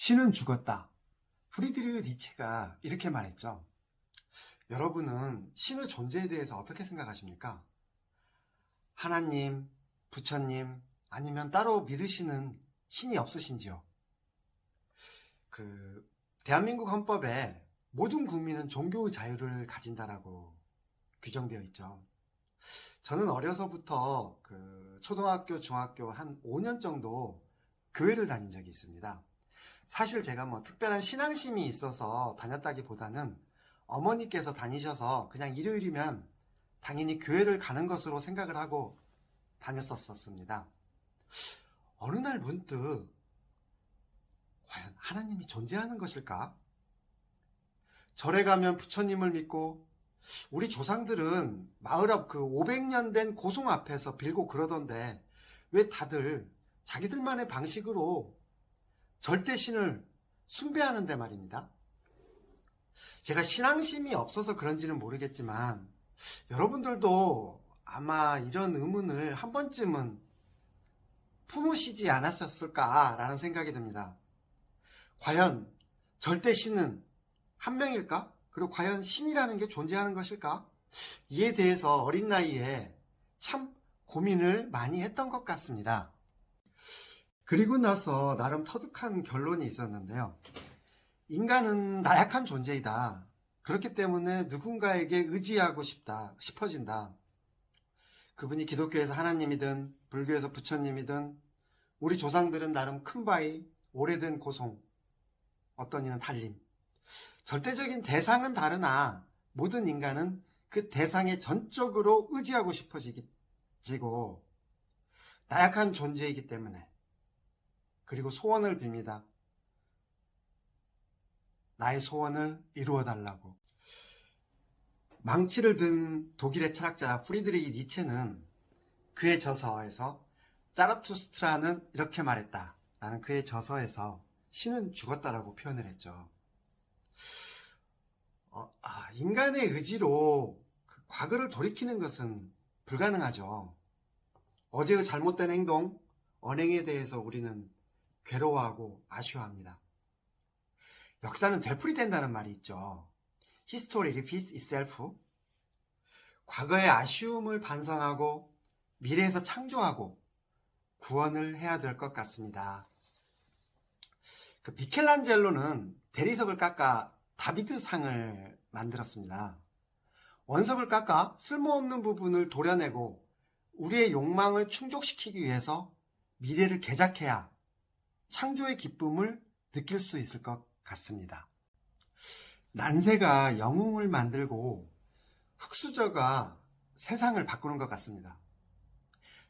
신은 죽었다. 프리드리흐 니체가 이렇게 말했죠. 여러분은 신의 존재에 대해서 어떻게 생각하십니까? 하나님, 부처님, 아니면 따로 믿으시는 신이 없으신지요? 그, 대한민국 헌법에 모든 국민은 종교의 자유를 가진다라고 규정되어 있죠. 저는 어려서부터 그 초등학교, 중학교 한 5년 정도 교회를 다닌 적이 있습니다. 사실 제가 뭐 특별한 신앙심이 있어서 다녔다기보다는 어머니께서 다니셔서 그냥 일요일이면 당연히 교회를 가는 것으로 생각을 하고 다녔었습니다. 어느 날 문득 과연 하나님이 존재하는 것일까? 절에 가면 부처님을 믿고 우리 조상들은 마을 앞 그 500년 된 고송 앞에서 빌고 그러던데 왜 다들 자기들만의 방식으로 절대 신을 숭배하는데 말입니다. 제가 신앙심이 없어서 그런지는 모르겠지만 여러분들도 아마 이런 의문을 한 번쯤은 품으시지 않았었을까라는 생각이 듭니다. 과연 절대 신은 한 명일까? 그리고 과연 신이라는 게 존재하는 것일까? 이에 대해서 어린 나이에 참 고민을 많이 했던 것 같습니다. 그리고 나서 나름 터득한 결론이 있었는데요. 인간은 나약한 존재이다. 그렇기 때문에 누군가에게 의지하고 싶다, 싶어진다. 그분이 기독교에서 하나님이든 불교에서 부처님이든 우리 조상들은 나름 큰 바위, 오래된 고송, 어떤 이는 달림. 절대적인 대상은 다르나 모든 인간은 그 대상에 전적으로 의지하고 싶어지고 나약한 존재이기 때문에 그리고 소원을 빕니다. 나의 소원을 이루어 달라고. 망치를 든 독일의 철학자 프리드리히 니체는 그의 저서에서 짜라투스트라는 이렇게 말했다. 라는 그의 저서에서 신은 죽었다라고 표현을 했죠. 어, 아, 인간의 의지로 그 과거를 돌이키는 것은 불가능하죠. 어제의 잘못된 행동, 언행에 대해서 우리는 괴로워하고 아쉬워합니다. 역사는 되풀이 된다는 말이 있죠. History repeats itself. 과거의 아쉬움을 반성하고 미래에서 창조하고 구원을 해야 될 것 같습니다. 그 미켈란젤로는 대리석을 깎아 다비드 상을 만들었습니다. 원석을 깎아 쓸모없는 부분을 도려내고 우리의 욕망을 충족시키기 위해서 미래를 개작해야 창조의 기쁨을 느낄 수 있을 것 같습니다. 난세가 영웅을 만들고 흙수저가 세상을 바꾸는 것 같습니다.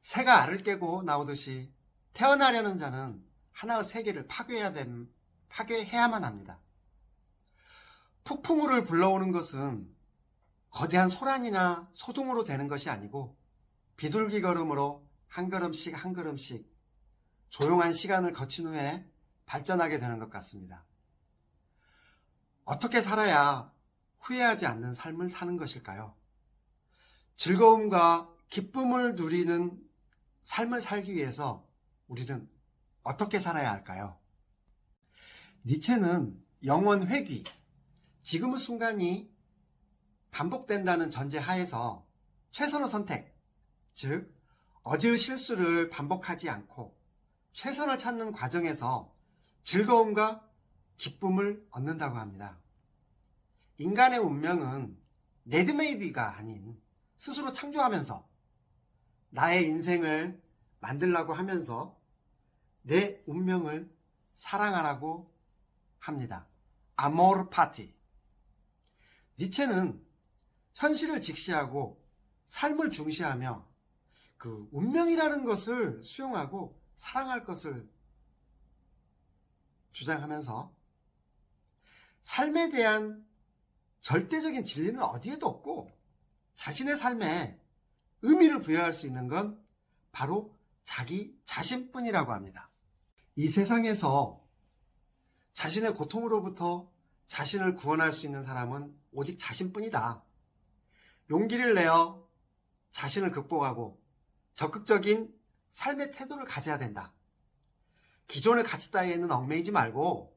새가 알을 깨고 나오듯이 태어나려는 자는 하나의 세계를 파괴해야 됨, 파괴해야만 합니다. 폭풍우를 불러오는 것은 거대한 소란이나 소동으로 되는 것이 아니고 비둘기 걸음으로 한 걸음씩 한 걸음씩 조용한 시간을 거친 후에 발전하게 되는 것 같습니다. 어떻게 살아야 후회하지 않는 삶을 사는 것일까요? 즐거움과 기쁨을 누리는 삶을 살기 위해서 우리는 어떻게 살아야 할까요? 니체는 영원 회귀, 지금의 순간이 반복된다는 전제 하에서 최선의 선택, 즉, 어제의 실수를 반복하지 않고 최선을 찾는 과정에서 즐거움과 기쁨을 얻는다고 합니다. 인간의 운명은 레드메이드가 아닌 스스로 창조하면서 나의 인생을 만들라고 하면서 내 운명을 사랑하라고 합니다. 아모르 파티. 니체는 현실을 직시하고 삶을 중시하며 그 운명이라는 것을 수용하고 사랑할 것을 주장하면서 삶에 대한 절대적인 진리는 어디에도 없고 자신의 삶에 의미를 부여할 수 있는 건 바로 자기 자신뿐이라고 합니다. 이 세상에서 자신의 고통으로부터 자신을 구원할 수 있는 사람은 오직 자신뿐이다. 용기를 내어 자신을 극복하고 적극적인 삶의 태도를 가져야 된다. 기존의 가치 따위에는 얽매이지 말고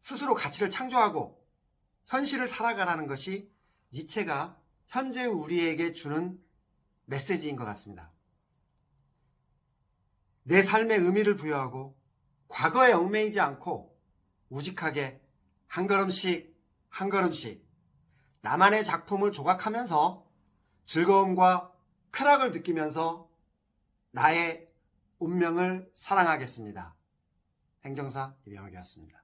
스스로 가치를 창조하고 현실을 살아가라는 것이 니체가 현재 우리에게 주는 메시지인 것 같습니다. 내 삶에 의미를 부여하고 과거에 얽매이지 않고 우직하게 한 걸음씩 한 걸음씩 나만의 작품을 조각하면서 즐거움과 쾌락을 느끼면서 나의 운명을 사랑하겠습니다. 행정사 이병학이었습니다.